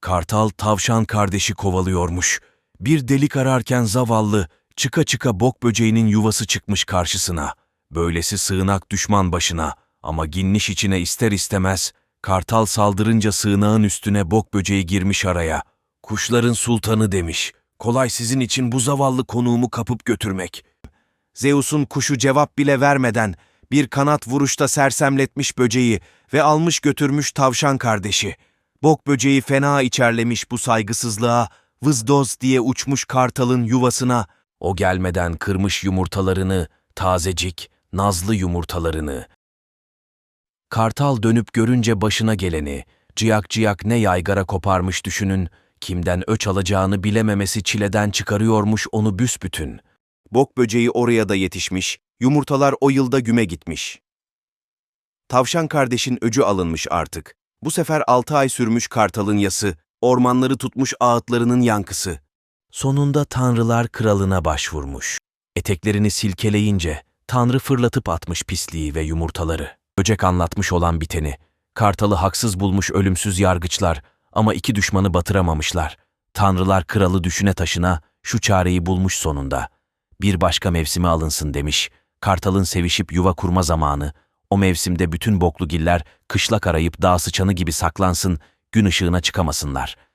Kartal tavşan kardeşi kovalıyormuş. Bir delik ararken zavallı, çıka çıka bok böceğinin yuvası çıkmış karşısına. Böylesi sığınak düşman başına ama ginniş içine ister istemez, kartal saldırınca sığınağın üstüne bok böceği girmiş araya. Kuşların sultanı demiş, kolay sizin için bu zavallı konuğumu kapıp götürmek. Zeus'un kuşu cevap bile vermeden bir kanat vuruşta sersemletmiş böceği ve almış götürmüş tavşan kardeşi. Bok böceği fena içerlemiş bu saygısızlığa, vızdoz diye uçmuş kartalın yuvasına. O gelmeden kırmış yumurtalarını, tazecik, nazlı yumurtalarını. Kartal dönüp görünce başına geleni, ciyak ciyak ne yaygara koparmış düşünün, kimden öç alacağını bilememesi çileden çıkarıyormuş onu büsbütün. Bok böceği oraya da yetişmiş, yumurtalar o yılda güme gitmiş. Tavşan kardeşin öcü alınmış artık. Bu sefer altı ay sürmüş kartalın yası, ormanları tutmuş ağıtlarının yankısı. Sonunda tanrılar kralına başvurmuş. Eteklerini silkeleyince tanrı fırlatıp atmış pisliği ve yumurtaları. Böcek anlatmış olan biteni. Kartalı haksız bulmuş ölümsüz yargıçlar ama iki düşmanı batıramamışlar. Tanrılar kralı düşüne taşına şu çareyi bulmuş sonunda. Bir başka mevsime alınsın demiş. Kartalın sevişip yuva kurma zamanı. O mevsimde bütün boklugiller kışlak arayıp dağ sıçanı gibi saklansın, gün ışığına çıkamasınlar.''